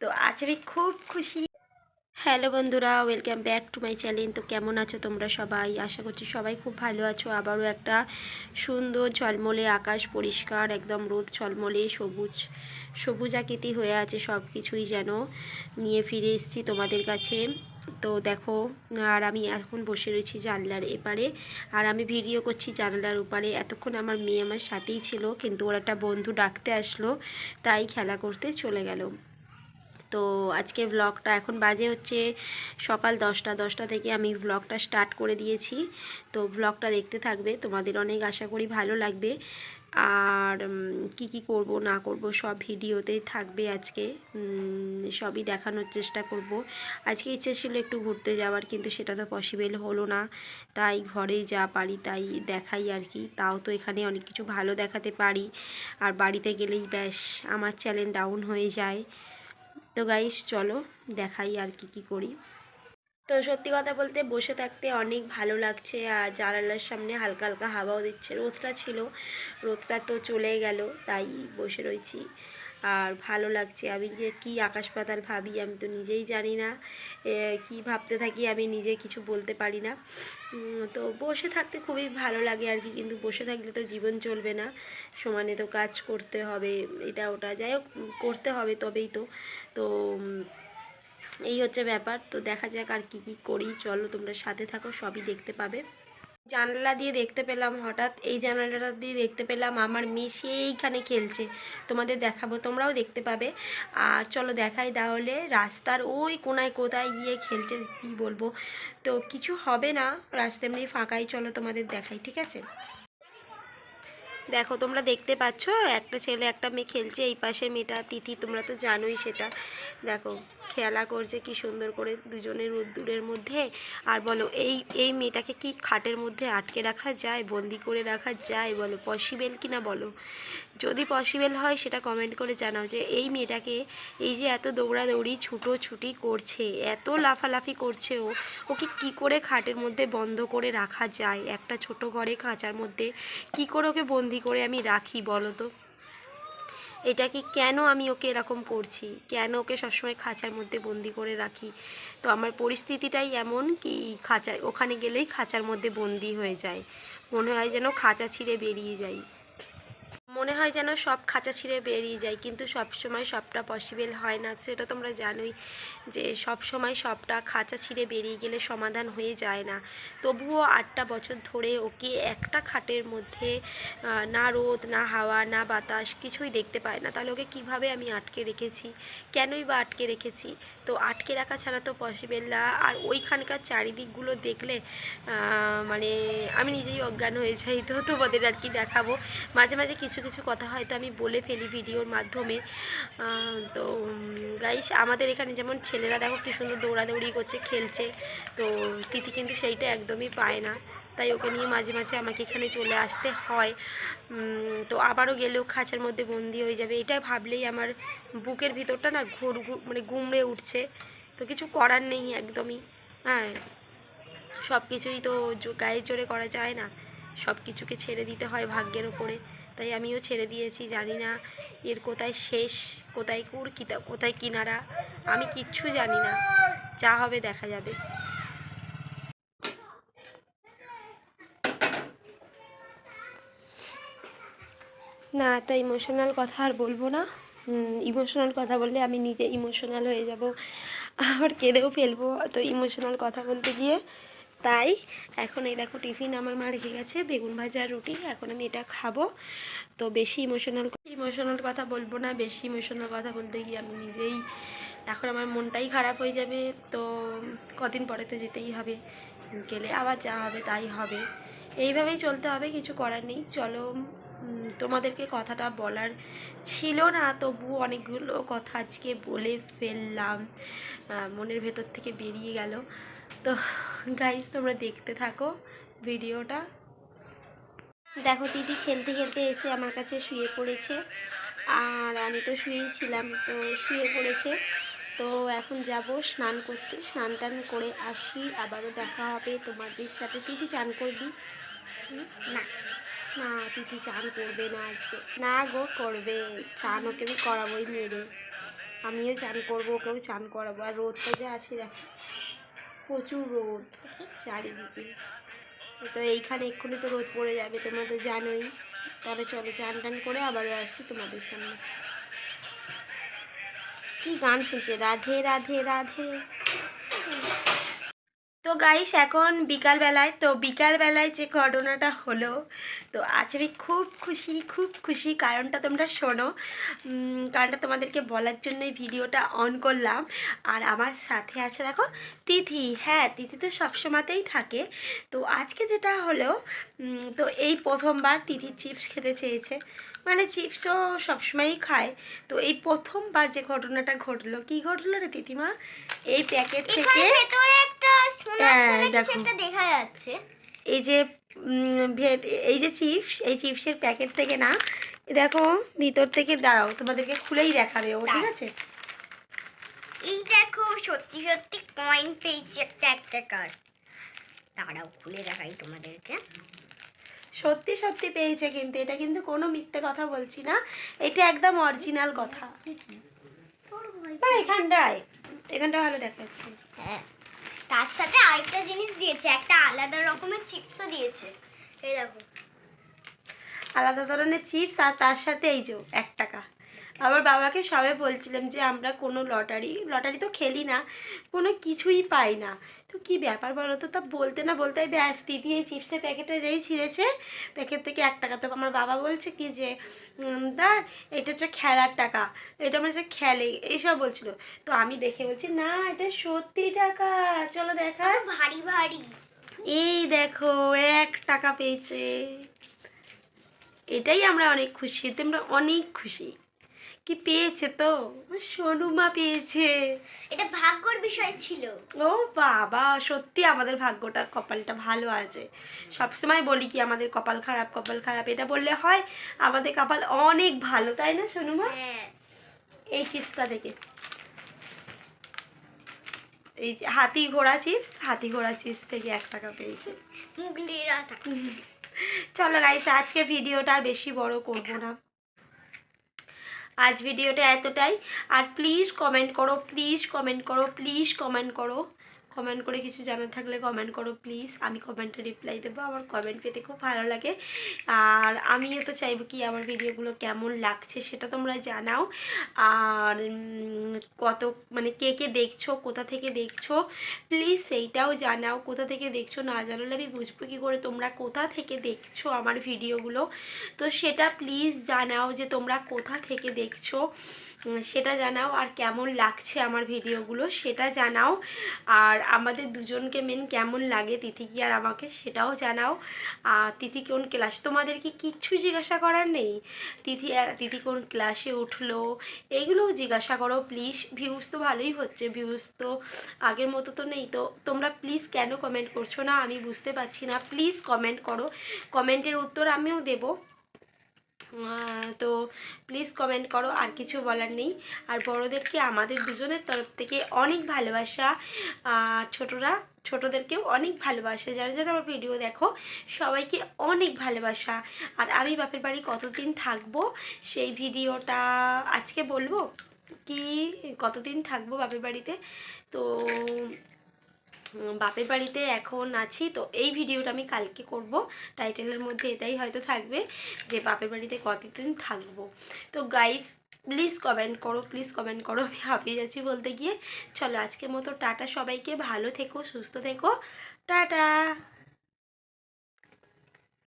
তো আজ আমি খুব খুশি। হ্যালো বন্ধুরা welcome back to my channel তো কেমন আছো তোমরা সবাই? আশা করছি সবাই খুব ভালো আছো। আবারও একটা সুন্দর ঝলমলে আকাশ পরিষ্কার, একদম রোদ ঝলমলে, সবুজ সবুজ আকৃতি হয়ে আছে সব কিছুই যেন। নিয়ে ফিরে এসেছি তোমাদের কাছে। তো দেখো, আর আমি এখন বসে রয়েছি জানলার এপারে। আর আমি ভিডিও করছি জানলার ওপারে। এতক্ষণ আমার মেয়ে আমার সাথেই ছিল, কিন্তু ওর একটা বন্ধু ডাকতে আসলো, তাই খেলা করতে চলে গেল। তো আজকে ব্লগটা এখন বাজে হচ্ছে সকাল দশটা দশটা থেকে আমি ব্লগটা স্টার্ট করে দিয়েছি। তো ব্লগটা দেখতে থাকবে, তোমাদের অনেক আশা করি ভালো লাগবে। আর কি কি করব, না করব, সব ভিডিওতেই থাকবে আজকে। সবই দেখানোর চেষ্টা করব। আজকে ইচ্ছে ছিল একটু ঘুরতে যাওয়ার, কিন্তু সেটা তো পসিবল হলো না। তাই ঘরেই যা পারি তাই দেখাই আর কি। তাও তো এখানে অনেক কিছু ভালো দেখাতে পারি। আর বাড়িতে গেলেই ব্যাস, আমার চ্যানেল ডাউন হয়ে যায়। তো গাইস চলো দেখাই আর কি কি করি। তো সত্যি কথা বলতে বসে থাকতে অনেক ভালো লাগছে আর জানালার সামনে হালকা হালকা হাওয়াও দিচ্ছে। রোদটা ছিল, রোদটা তো চলে গেল, তাই বসে রয়েছি। আর ভালো লাগছে। আমি যে কি আকাশ পাতাল ভাবি, আমি তো নিজেই জানি না। কি ভাবতে থাকি আমি নিজে কিছু বলতে পারি না। তো বসে থাকতে খুবই ভালো লাগে আর কি, কিন্তু বসে থাকলে তো জীবন চলবে না। সমানে তো কাজ করতে হবে, এটা ওটা, যাই হোক করতে হবে তবেই তো। তো এই হচ্ছে ব্যাপার। তো দেখা যাক আর কি কি করি। চলো তোমরা সাথে থাকো, সবই দেখতে পাবে। জানালা দিয়ে দেখতে পেলাম, হঠাৎ এই জানালাটা দিয়ে দেখতে পেলাম আমার মেয়ে সেইখানে খেলছে। তোমাদের দেখাবো, তোমরাও দেখতে পাবে। আর চলো দেখাই তাহলে, রাস্তার ওই কোনায় কোথায় গিয়ে খেলছে, কী বলব? তো কিছু হবে না, রাস্তা এমনি ফাঁকাই, চলো তোমাদের দেখাই, ঠিক আছে? দেখো, তোমরা দেখতে পাচ্ছ, একটা ছেলে, একটা মেয়ে খেলছে, এই পাশে মেয়েটা, তিথি, তোমরা তো জানোই সেটা। দেখো, খেলা করছে কি সুন্দর করে দুজনের রোদ্দুরের মধ্যে। আর বলো, এই এই মেয়েটাকে কি খাটের মধ্যে আটকে রাখা যায়, বন্দি করে রাখা যায়, বলো পসিবেল কি না বলো? যদি পসিবল হয়, সেটা কমেন্ট করে জানাও যে, এই মেয়েটাকে এই যে এত দৌড়াদৌড়ি ছুটো ছুটি করছে, এত লাফালাফি করছে ও, ওকে কি করে খাটের মধ্যে বন্ধ করে রাখা যায়? একটা ছোট ঘরে খাঁচার মধ্যে কি করে ওকে বন্দি করে আমি রাখি, বলো তো? এটা কি কেন আমি ওকে এরকম করছি? কেন ওকে সবসময় খাঁচার মধ্যে বন্দি করে রাখি? তো আমার পরিস্থিতিটাই এমন কি, খাঁচায়, ওখানে গেলেই খাঁচার মধ্যে বন্দি হয়ে যায়। মনে হয় যেন খাঁচা ছিঁড়ে বেরিয়ে যাই। মনে হয় যেন সব খাঁচা ছিঁড়ে বেরিয়ে যায়, কিন্তু সব সময় সবটা পসিবল হয় না। সেটা তোমরা জানোই যে সব সময় সবটা খাঁচা ছিঁড়ে বেরিয়ে গেলে সমাধান হয়ে যায় না। তবুও আটটা বছর ধরে ওকে একটা খাটের মধ্যে না রোদ, না হাওয়া, না বাতাস কিছুই দেখতে পায় না। তাহলে ওকে কীভাবে আমি আটকে রেখেছি? কেনই বা আটকে রেখেছি? তো আটকে রাখা ছাড়া তো পসিবল না। আর ওইখানকার চারিদিকগুলো দেখলে মানে আমি নিজেই অজ্ঞান হয়ে যাই, তো তোমাদের আর কি দেখাবো। মাঝে মাঝে কিছু কিছু কথা হয়তো আমি বলে ফেলি ভিডিওর মাধ্যমে। তো গাইস আমাদের এখানে যেমন ছেলেরা দেখো কি সুন্দর দৌড়াদৌড়ি করছে, খেলছে, তো তিথি কিন্তু সেইটা একদমই পায় না। তাই ওকে নিয়ে মাঝে মাঝে আমাকে এখানে চলে আসতে হয়। তো আবারও গেলেও খাঁচার মধ্যে বন্দি হয়ে যাবে। এটা ভাবলেই আমার বুকের ভিতরটা না ঘুর মানে গুমড়ে উঠছে। তো কিছু করার নেই একদমই। হ্যাঁ সব কিছুই তো গায়ে জোরে করা যায় না। সব কিছুকে ছেড়ে দিতে হয় ভাগ্যের ওপরে। তাই আমিও ছেড়ে দিয়েছি, জানি না এর কোথায় শেষ, কোথায় কুর কোথায় কিনারা, আমি কিচ্ছু জানি না। যা হবে দেখা যাবে। না এত ইমোশনাল কথা আর বলব না। ইমোশনাল কথা বললে আমি নিজে ইমোশনাল হয়ে যাব। আবার কেঁদেও ফেলব। তো ইমোশনাল কথা বলতে গিয়ে তাই এখন এই দেখো টিফিন আমার মা রেখে গেছে, বেগুন ভাজা রুটি, এখন আমি এটা খাব। তো বেশি ইমোশনাল ইমোশনাল কথা বলব না, বেশি ইমোশনাল কথা বলতে গিয়ে আমি নিজেই, এখন আমার মনটাই খারাপ হয়ে যাবে, তো কদিন পরে তো যেতেই হবে। গেলে আবার যা হবে, তাই হবে। এইভাবেই চলতে হবে, কিছু করার নেই। চলো তোমাদেরকে কথাটা বলার ছিল না তবু অনেকগুলো কথা আজকে বলে ফেললাম। মনের ভেতর থেকে বেরিয়ে গেল। তো গাইজ তোমরা দেখতে থাকো ভিডিওটা। দেখো, দিদি খেলতে খেলতে এসে আমার কাছে শুয়ে পড়েছে। আর আমি তো শুয়েই ছিলাম তো শুয়ে পড়েছে। তো এখন যাব স্নান করতে। স্নান টান করে আসি, আবারও দেখা হবে। তোমাদের সাথে তুই কি চান করবি? না। না তিথি চান করবে না আজকে। না গো, করবে। চান ওকে আমি করাবোই মেরে। আমিও চান করব, ওকেও চান করাবো। আর রোদটা যে আছে, দেখো। প্রচুর রোদ চারিদিকে। তো এইখানে এক্ষুনি তো রোদ পড়ে যাবে, তোমরা তো জানোই। তাহলে চলো চান টান করে আবারও আসছি তোমাদের সামনে। কি গান শুনছে? রাধে রাধে রাধে। তো গাইস এখন বিকালবেলায় তো বিকালবেলায় যে ঘটনাটা হলো তো আজ আমি খুব খুশি খুব খুশি। কারণটা তোমরা শোনো। কারণটা তোমাদেরকে বলার জন্যই ভিডিওটা অন করলাম। আর আমার সাথে আছে দেখো তিথি। হ্যাঁ তিথি তো সবসময়তেই থাকে। তো আজকে যেটা হলো তো এই প্রথমবার তিথি চিপস খেতে চেয়েছে। মানে চিপসও সবসময়ই খায়। তো এই প্রথমবার যে ঘটনাটা ঘটলো কি ঘটলো রে তিথিমা? এই প্যাকেট থেকে ভেতরে একটা দেখো। একটা দেখা যাচ্ছে। এই যে এই যে চিপস এই চিপসের প্যাকেট থেকে না দেখো ভিতর থেকে দাঁড়াও তোমাদেরকে খুলেই দেখাবে ও ঠিক আছে? এই দেখো সত্যি সত্যি কয়েন পেয়েছি একটা এক টাকার দাঁড়াও খুলে দেখাই তোমাদেরকে। সত্যি সত্যি পেয়েছে কিন্তু এটা কিন্তু কোনো মিথ্যে কথা বলছি না এটা একদম অরিজিনাল কথা। না এখানটায় এখানটা ভালো দেখাচ্ছে। হ্যাঁ। তার সাথে আরেকটা জিনিস দিয়েছে, একটা আলাদা রকমের চিপসও দিয়েছে। এই দেখো। আলাদা ধরনের চিপস আর তার সাথে এই যে এক টাকা। আবার বাবাকে সবে বলছিলাম যে আমরা কোনো লটারি লটারি তো খেলি না কোনো কিছুই পাই না। তো কি ব্যাপার বলো তো? তা বলতে না বলতে ব্যাস দিদি এই চিপসের প্যাকেটে যেই ছিঁড়েছে প্যাকেট থেকে এক টাকা তো আমার বাবা বলছে কি যে দা এটা হচ্ছে খেলার টাকা এটা আমার হচ্ছে খেলে এইসব বলছিল। তো আমি দেখে বলছি না এটা সত্যি টাকা চলো দেখা। ভারী ভারী। এই দেখো এক টাকা পেয়েছে। এটাই আমরা অনেক খুশি এতে আমরা অনেক খুশি। কি পেয়েছে তো? সোনুমা পেয়েছে। এটা ভাগ্যর বিষয় ছিল। ও বাবা সত্যি আমাদের ভাগ্যটা কপালটা ভালো আছে। সবসময় বলি কি আমাদের কপাল খারাপ কপাল খারাপ এটা বললে হয় আমাদের কপাল অনেক ভালো তাই না সোনুমা হ্যাঁ। এই চিপসটা থেকে এই যে হাতি ঘোড়া চিপস হাতি ঘোড়া চিপস থেকে এক টাকা পেয়েছে। চলো গাইস আজকে ভিডিওটা আর বেশি বড় করব না। আজ ভিডিওটা এতটাই। আর প্লিজ কমেন্ট করো প্লিজ কমেন্ট করো প্লিজ কমেন্ট করো। কমেন্ট করে কিছু জানার থাকলে কমেন্ট করো প্লিজ আমি কমেন্টে রিপ্লাই দেবো, আমার কমেন্ট পেতে খুব ভালো লাগে। আর আমিও তো চাইব কি আমার ভিডিওগুলো কেমন লাগছে সেটা তোমরা জানাও। আর কত মানে কে কে দেখছ, কোথা থেকে দেখছ প্লিজ সেইটাও জানাও। কোথা থেকে দেখছ না জানালে আমি বুঝব কী করে তোমরা কোথা থেকে দেখছ আমার ভিডিওগুলো তো সেটা প্লিজ জানাও যে তোমরা কোথা থেকে দেখছ। সেটা জানাও আর কেমন লাগছে আমার ভিডিওগুলো সেটা জানাও। আর আমাদের দুজনকে মেন কেমন লাগে তিথি কি আর আমাকে সেটাও জানাও। আর তিথি কোন ক্লাস তোমাদের কি কিচ্ছু জিজ্ঞাসা করার নেই। তিথি তিথি কোন ক্লাসে উঠল? এইগুলোও জিজ্ঞাসা করো প্লিজ ভিউজ তো ভালোই হচ্ছে ভিউজ তো আগের মতো তো নেই। তো তোমরা প্লিজ কেন কমেন্ট করছ না? আমি বুঝতে পারছি না। প্লিজ কমেন্ট করো। কমেন্টের উত্তর আমিও দেবো। তো প্লিজ কমেন্ট করো, আর কিছু বলার নেই। আর বড়োদেরকে, আমাদের দুজনের তরফ থেকে অনেক ভালোবাসা। আর ছোটরা, ছোটদেরকেও অনেক ভালোবাসা। যারা যারা আমার ভিডিও দেখো, সবাইকে অনেক ভালোবাসা। আর আমি বাপের বাড়ি কতদিন থাকব, সেই ভিডিওটা আজকে বলব? কি, কতদিন থাকব বাপের বাড়িতে? তো বাপের বাড়িতে এখন আছি, তো এই ভিডিওটা আমি কালকে করব। টাইটেলের মধ্যে এটাই হয়তো থাকবে যে বাপের বাড়িতে কতদিন থাকব। তো গাইস প্লিজ কমেন্ট করো প্লিজ কমেন্ট করো, আমি হাঁপিয়ে যাচ্ছি বলতে গিয়ে। চলো আজকের মতো, টাটা সবাইকে, ভালো থেকো, সুস্থ থেকো। টাটা!